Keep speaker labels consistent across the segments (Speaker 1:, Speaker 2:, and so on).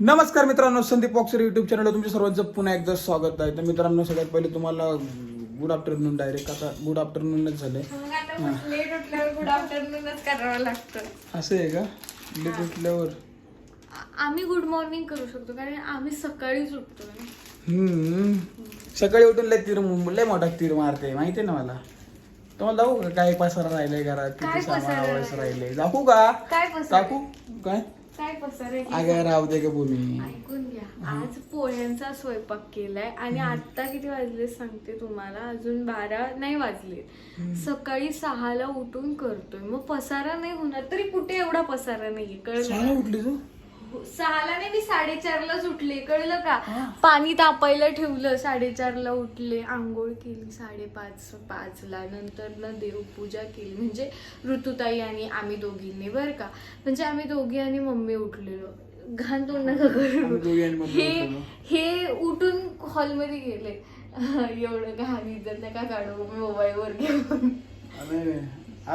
Speaker 1: नमस्कार मित्रांनो Sandeep boxer YouTube चॅनलला तुमच्या सर्वांचं पुन्हा एकदा स्वागत आहे. तर मित्रांनो सगळ्यात पहिले तुम्हाला गुड आफ्टरनून डायरेक्ट आता गुड आफ्टरनूनच
Speaker 2: लेट उठल्यावर गुड आफ्टरनूनच करावं लागतं.
Speaker 1: असं आहे का? लेट उठल्यावर?
Speaker 2: आम्ही गुड मॉर्निंग करू शकतो कारण आम्ही सकाळीच उठतो.
Speaker 1: हम्म. सकाळी उठून लय तीर लय मोठा तीर मारते माहिती ना मला? तुम्हाला दाखवू का काय पसारा राहिलाय घरात?
Speaker 2: काय
Speaker 1: किती सामान
Speaker 2: पसारा
Speaker 1: राहिलंय? दाखवू का?
Speaker 2: काय पसार?
Speaker 1: दाखवू? काय?
Speaker 2: काय पसार
Speaker 1: अगं राहू दे का भूमी.
Speaker 2: ऐकून घ्या. आज पोळ्यांचा स्वयंपाक केलाय आणि आता किती वाजले सांगते तुम्हाला. अजून बारा नाही वाजले. सकाळी सहाला उठून करतोय. मग पसारा नाही होणार. तरी कुठे एवढा पसारा नाहीये कळलं
Speaker 1: उठली तू?
Speaker 2: सहाला नाही मी साडेचारलाच उठले कळलं का? पाणी तापायला ठेवलं साडेचारला उठले आंघोळ केली साडेपाच पाचला नंतर ना देवपूजा केली. म्हणजे ऋतुताई आणि आम्ही दोघींनी बरं का? म्हणजे आम्ही दोघी आणि मम्मी उठलेलो. घाण तोंड नका करू. हे. हे उठून हॉलमध्ये गेले. एवढं घाण इज्जत नका काढू मोबाईलवर घेऊन.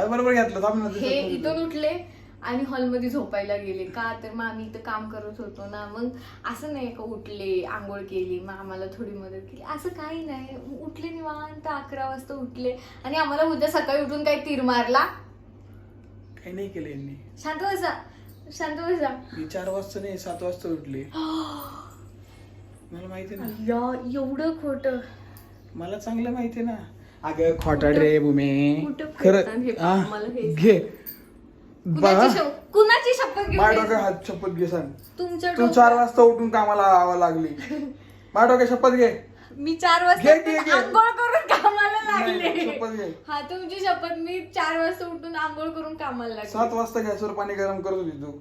Speaker 1: बरोबर घेतलं
Speaker 2: हे इथून उठले. आणि हॉलमध्ये झोपायला गेले. का तर मग आम्ही इथं काम करत होतो ना मग असं नाही का उठले आंघोळ केली मग आम्हाला थोडी मदत केली. असं काही नाही. उठले निवांत अकरा वाजता उठले. आणि आम्हाला उद्या सकाळी उठून काही तीर मारला?
Speaker 1: काही नाही केलं यांनी.
Speaker 2: शांत बसा. शांत बसा.
Speaker 1: मी चार वाजता नाही सात वाजता उठली. मला माहिती ना.
Speaker 2: या एवढं खोट.
Speaker 1: मला चांगलं माहिती ना. अगं खोटाड रे भूमी.
Speaker 2: कुठं
Speaker 1: खरं
Speaker 2: हे मला हे-
Speaker 1: घे.
Speaker 2: कुणाची शप- कुणाची शपथ
Speaker 1: माझ्या डोक्यात हात शपथ घे सांग.
Speaker 2: तुमच्या
Speaker 1: तू
Speaker 2: डोक्यात-
Speaker 1: चार वाजता उठून कामाला लावा लागली. माझ्या डोक्यात शपथ घे.
Speaker 2: मी चार वाजता
Speaker 1: घे, घे.
Speaker 2: आंघोळ करून कामाला
Speaker 1: नाही,
Speaker 2: लागले.
Speaker 1: शपथ घे.
Speaker 2: हा तुमची शपथ मी चार वाजता उठून आंघोळ करून कामाला
Speaker 1: सात
Speaker 2: लागले
Speaker 1: वाजता गॅसवर पाणी गरम करत होती तू.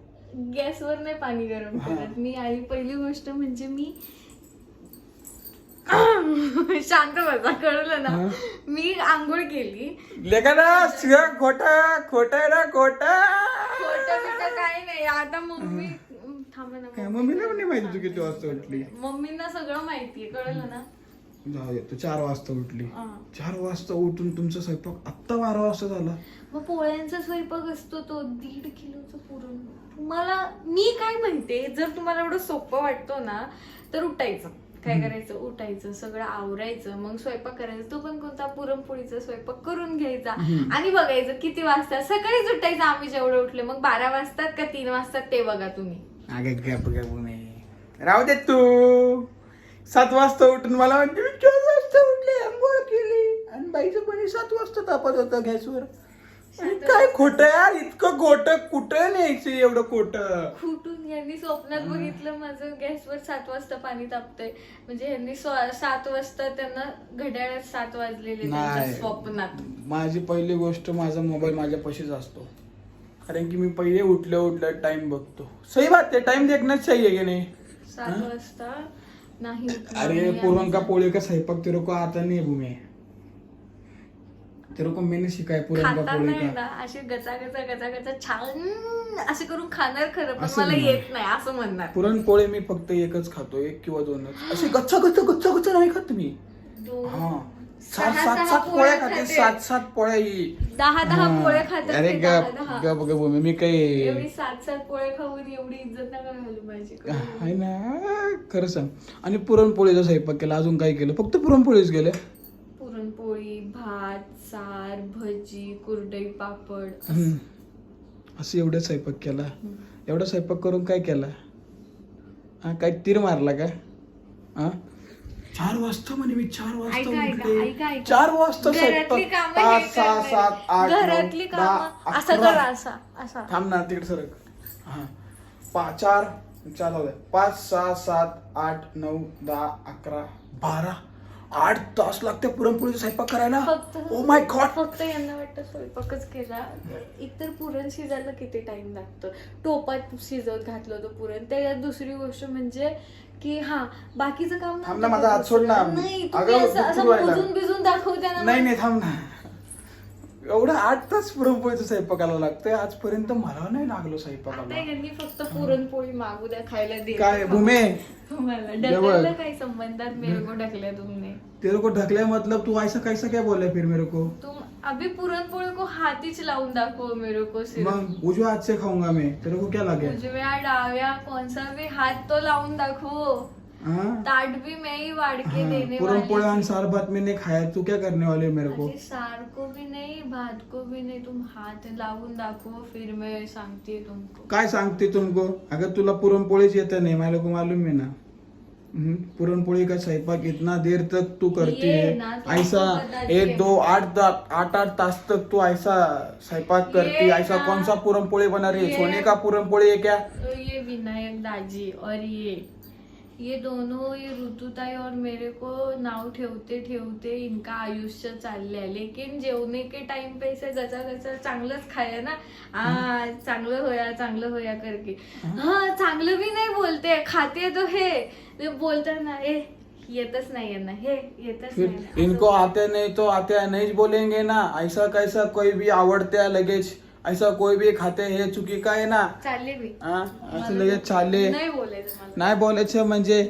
Speaker 2: गॅसवर नाही पाणी गरम
Speaker 1: हा.
Speaker 2: करत. मी आणि पहिली गोष्ट म्हणजे मी शांत बसा कळलं ना?
Speaker 1: हा.
Speaker 2: मी आंघोळ केली.
Speaker 1: लेखा ना खोट खोट ना?
Speaker 2: आता मम्मी थांबा ना
Speaker 1: काय मम्मीला पण नाही माहिती तू किती वाजता उठली.
Speaker 2: मम्मींना सगळं माहितीये कळलं ना?
Speaker 1: जाऊ दे, तू चार वाजता उठली.
Speaker 2: हा.
Speaker 1: चार वाजता उठून तुमचा स्वयंपाक आत्ता बारा वाजता झाला.
Speaker 2: मग पोळ्यांचा स्वयंपाक असतो तो दीड किलोचं पुरण. तुम्हाला मी काय म्हणते जर तुम्हाला एवढं सोपं वाटतो ना तर उठायचं. काय करायचं? उठायचं सगळं आवरायचं मग स्वयंपाक करायचा. तो पण कोणता पुरणपोळीचा स्वयंपाक करून घ्यायचा. आणि बघायचं किती वाजता? सकाळीच उठायचं. आम्ही जेवढे उठले मग बारा वाजतात का तीन वाजतात ते बघा तुम्ही.
Speaker 1: अगे गप गप नाही राहू दे तू. सात वाजता उठून मला म्हणते मी चार वाजता उठले आंघोळ केली. आणि बाईचं पाणी सात वाजता तापत होतं गॅसवर. काय खोट यार? इतकं खोट कुठं न्यायचं एवढं खोट?
Speaker 2: खुटून यांनी स्वप्नात बघितलं माझं गॅसवर सात वाजता पाणी तापतंय. म्हणजे यांनी स्व- सात वाजता त्यांना घड्याळात सात वाजलेले त्यांच्या
Speaker 1: नाही.
Speaker 2: स्वप्नात.
Speaker 1: माझी पहिली गोष्ट माझा मोबाईल माझ्या पशीच असतो. कारण की मी पहिले उठल्या उठल्या टाइम बघतो. सही बात आहे टाइम देखणंच सही आहे की नाही?
Speaker 2: सात वाजता नाही
Speaker 1: अरे पुरण का पोळी का स्वयंपाक तेरे को आता नाही भूमी. तेरे को मैंने शिकाय पुरण का
Speaker 2: खाता
Speaker 1: पोळी
Speaker 2: नाही
Speaker 1: का?
Speaker 2: ना असे गचा गचा गचा गचा छान असे करून खाणार खरं पण
Speaker 1: असं
Speaker 2: मला. येत नाही असं म्हणणार.
Speaker 1: पुरणपोळी मी फक्त एकच खातो एक किंवा दोनच. असे गच्चा गच्चा गच्चा गच्चा नाही खात मी.
Speaker 2: दोन.
Speaker 1: हा. सात
Speaker 2: सहा-
Speaker 1: सात
Speaker 2: सहा
Speaker 1: सात
Speaker 2: पोळ्या
Speaker 1: पोळ्या खाते
Speaker 2: खाते.
Speaker 1: सात सात पोळ्या ही.
Speaker 2: दहा दहा
Speaker 1: हा.
Speaker 2: पोळ्या खातात
Speaker 1: अरे
Speaker 2: ते, दहा
Speaker 1: गप
Speaker 2: दहा.
Speaker 1: गप गप भूमी मी काही
Speaker 2: एवढी सात सात पोळ्या खाऊन एवढी इज्जत नका घालू माझी.
Speaker 1: आहे ना खरं सांग. आणि पुरणपोळीचा स्वयंपाक केला अजून काय केलं? फक्त पुरणपोळीच केलं?
Speaker 2: भात सार भजी कुरडई पापड
Speaker 1: हम्म. असं एवढं स्वयंपाक केला. एवढा स्वयंपाक करून काय केला? हा काय तीर मारला का? हा? चार वाजता म्हणे मी चार वाजता
Speaker 2: ऐका, ऐका,
Speaker 1: उठले.
Speaker 2: ऐका.
Speaker 1: चार वाजता
Speaker 2: घरातली
Speaker 1: स्वयंपाक
Speaker 2: कामं
Speaker 1: पाच सहा
Speaker 2: करणार.
Speaker 1: सात आठ नऊ,
Speaker 2: घरातली
Speaker 1: दहा,
Speaker 2: कामं. असं
Speaker 1: अकरा.
Speaker 2: करा असा असा.
Speaker 1: थांब ना तिकडे सरक. हा. पा चार चालू आहे पाच सहा सात आठ नऊ दहा अकरा बारा. आठ तास लागते पुरणपोळीचा स्वयंपाक करायला.
Speaker 2: फक्त
Speaker 1: ओ माय गॉड
Speaker 2: फक्त यांना वाटतं स्वयंपाकच केला. इतर पुरण शिजायला किती टाइम लागतो? टोपात शिजवत घातलं होतं पुरण. त्याच्यात दुसरी गोष्ट म्हणजे की हा बाकीचं काम
Speaker 1: थांब ना, माझा हात सोड ना.
Speaker 2: नाही
Speaker 1: अगं,
Speaker 2: तुम्ही असं
Speaker 1: दुखू
Speaker 2: असं
Speaker 1: राहिला.
Speaker 2: बुजून बिजून दाखवत्या ना
Speaker 1: नाही नाही थांब ना. एवढं आठ तास पुरणपोळीचं स्वयंपाकाला लागतंय. आजपर्यंत मला नाही लागलो
Speaker 2: आता
Speaker 1: स्वयंपाकाला
Speaker 2: यांनी फक्त पुरणपोळी मागू द्या खायला दे
Speaker 1: काय भूमे?
Speaker 2: तुम्हाला काही संबंधात मेरे को ढकल्या तुमने.
Speaker 1: तेरे को ढकल्या मतलब तू ऐसा कैसा क्या बोला फिर मेरे को?
Speaker 2: तुम अभी पुरणपोळी को हातीच लावून दाखव मेरे को सिर्फ.
Speaker 1: मग हात से खाऊंगा मैं. तेरे को क्या लगे
Speaker 2: उजव्या डाव्या कोणसा भी हात तो लावून दाखवो. ताट भी मैं ही वाड़ के देने
Speaker 1: पूरन
Speaker 2: वाली
Speaker 1: पोळ्या आणि। सार भात मैंने खाया तू क्या करने वाले हो मेरे को?
Speaker 2: अरे सार को भी नहीं भात को भी नहीं तुम हाथ लावून दाखवो फिर मैं सांगते तुमको।
Speaker 1: काय सांगते तुमको? अगर तुला पुरणपोळीच येत नाही मला को मालूम है ना. हम्म, पुरणपोळी का स्वयंपाक इतना देर तक तू करती
Speaker 2: ये
Speaker 1: है?
Speaker 2: ना, तुमको
Speaker 1: ऐसा एक। दो आठ दा- आठ आठ तास तक तू ऐसा स्वयंपाक करती
Speaker 2: ये
Speaker 1: ऐसा
Speaker 2: ना,
Speaker 1: कौन सा पुरणपोळी बना रही है?
Speaker 2: ये-
Speaker 1: सोने का पुरणपोळी है क्या?
Speaker 2: तो ये विनायक दाजी और ये ये दोनों ये ऋतुताई और मेरे को नाव ठेवते ठेवते इनका आयुष्य चालले आहे लेकिन जेवणे के टाइम पे ऐसे गचा गचा चांगलंच खाया ना. आ चांगलं होया चांगलं होया करके. हा चांगलं भी नाही बोलते. खाते तो हे. ते बोलतात ना ए येतच नाही यांना हे येतच नाही
Speaker 1: इनको आते नहीं तो आते हैं नहीं बोलेंगे ना. ऐसा कैसा कोई भी आवडते है लगेच ऐसा कोई भी खाते हे चुकी का आहे ना?
Speaker 2: चालले मी
Speaker 1: हा? असं लगेच चालले
Speaker 2: नाही बोलायचं मला
Speaker 1: नाही बोलायचं म्हणजे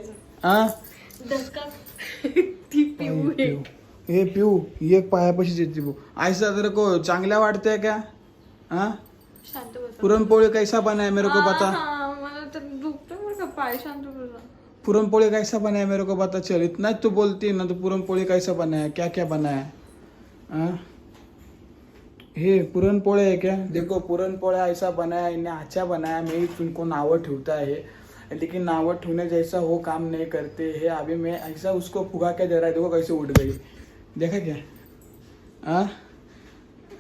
Speaker 1: हा?
Speaker 2: धक्का ती पिऊ.
Speaker 1: हे। पिऊ। एक पायापाशीच येते ऐसा तेरे को चांगल्या वाटते क्या? हा?
Speaker 2: शांत बसा।
Speaker 1: पुरणपोळी कैसा बनाया मेरे को बता।
Speaker 2: हा, हा, मला तर दुखतं बरं का पाय शांत बसा।
Speaker 1: पुरणपोळी कैसा बनाया मेरे को बता चल। इतना तू बोलती ना तो पुरणपोळी कैसा बनाया क्या क्या बनाया हाँ? हे पुरणपोळे है क्या देखो पुरणपोळ्या ऐसा बनाया इन्हें अच्छा बनाया मैं ही तुमको नावं ठेवता है। लेकिन नावं ठेवने जैसा वो काम नहीं करते है। अभी मैं ऐसा उसको फुगा के दे रहा है देखो कैसे उठ गई। देखा क्या? हाँ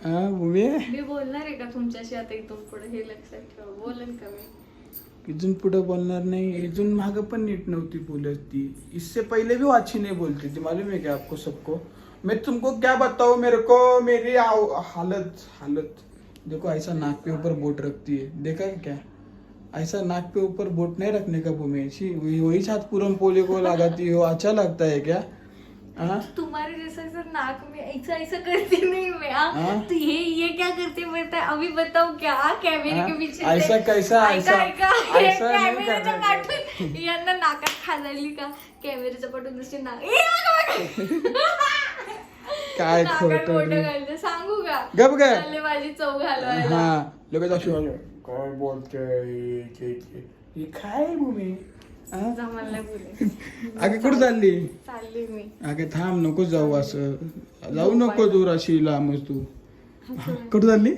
Speaker 1: हाँ भूमि?
Speaker 2: मी बोलणार आहे का तुमच्याशी? आता इथून पुढे हे लक्षात ठेवा. बोलन का मी?
Speaker 1: इथून पुढे बोलणार नाही. इथून मागं पण नीट नव्हती बोलत ती. इससे पहले भी वो अच्छी नहीं बोलती थी मालूम है क्या आपको सबको? मैं तुमको क्या बताऊँ? मेरे को मेरी हालत हालत। देखो ऐसा नाक पे ऊपर बोट रखती है। देखा है क्या? ऐसा नाक पे ऊपर बोट नहीं रखने का भूमि ऐसी वही साथ पूरम पोले को लगाती हो। अच्छा लगता है क्या?
Speaker 2: तुम्हारे जैसा ऐसा नाक में ऐसा ऐसा करती नहीं मैं? तो ये ये क्या करते बता अभी बताओ क्या? कैमरे? के पीछे
Speaker 1: ऐसा कैसा? ऐसा- ऐसा
Speaker 2: कॅमेऱ्याच्या. पाठून यांना नाकात खाजायली का कॅमेऱ्याच्या पाठून दुसरी नाक.
Speaker 1: काय खोटं
Speaker 2: सांगू का?
Speaker 1: गप ग.
Speaker 2: चालले माझी चव घालवायला.
Speaker 1: हा लगेच अशी. काय बोलते हे काय
Speaker 2: बोलायचं.
Speaker 1: अगे कुठं चालली?
Speaker 2: चालली मी.
Speaker 1: अगे थांब नको जाऊ असं. जाऊ नको दूर अशी लांबच तू. कुठं चालली?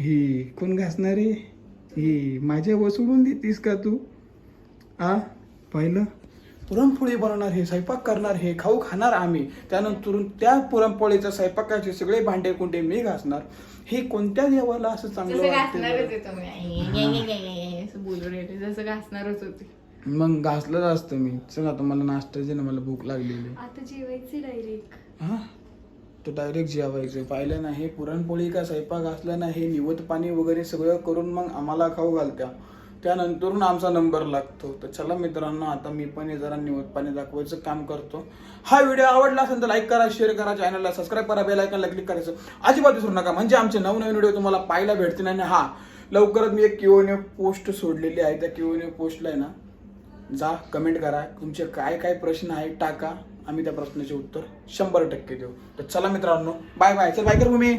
Speaker 1: ही कोण घासणारी? ही माझ्या वर सोडून देतीस का तू? आ? पाहिलं? पुरणपोळी बनवणार हे स्वयंपाक करणार हे खाऊ खाणार आम्ही. त्यानंतर त्या पुरणपोळीचा स्वयंपाकाचे सगळे भांडे कुंडे मी घासणार. हे कोणत्या देवाला असं चांगलं
Speaker 2: जसं
Speaker 1: वाटतं
Speaker 2: घासणारच जसं होते.
Speaker 1: मग घासलंच असतं मी. चल आता मला नाश्ता दे ना मला भूक लागलेली.
Speaker 2: आता जेवायची डायरेक्ट
Speaker 1: हा? तो डायरेक्ट जेवायचं. पाहिलं ना हे पुरणपोळी का स्वयंपाक असला ना हे निवत पाणी वगैरे सगळं करून मग आम्हाला खाऊ घालत्या. त्यानंतरून आमचा नंबर लागतो. तर चला मित्रांनो आता मी पण हे जरा निवत पाणी दाखवायचं काम करतो. हा व्हिडिओ आवडला असेल तर लाईक करा शेअर करा चॅनलला सबस्क्राईब करा बेल आयकनला क्लिक करायचं. अजिबात विसरू नका. म्हणजे आमचे नवनवीन व्हिडिओ तुम्हाला पाहायला भेटतील आणि हा लवकरच मी एक क्यूएनए पोस्ट सोडलेली आहे. त्या क्यूएनए पोस्टला आहे ना जा कमेंट करा. तुमचे काय काय प्रश्न आहेत टाका. आम्ही त्या प्रश्नाचे उत्तर शंभर टक्के देऊ. तर चला मित्रांनो बाय बाय चल बाय कर भूमी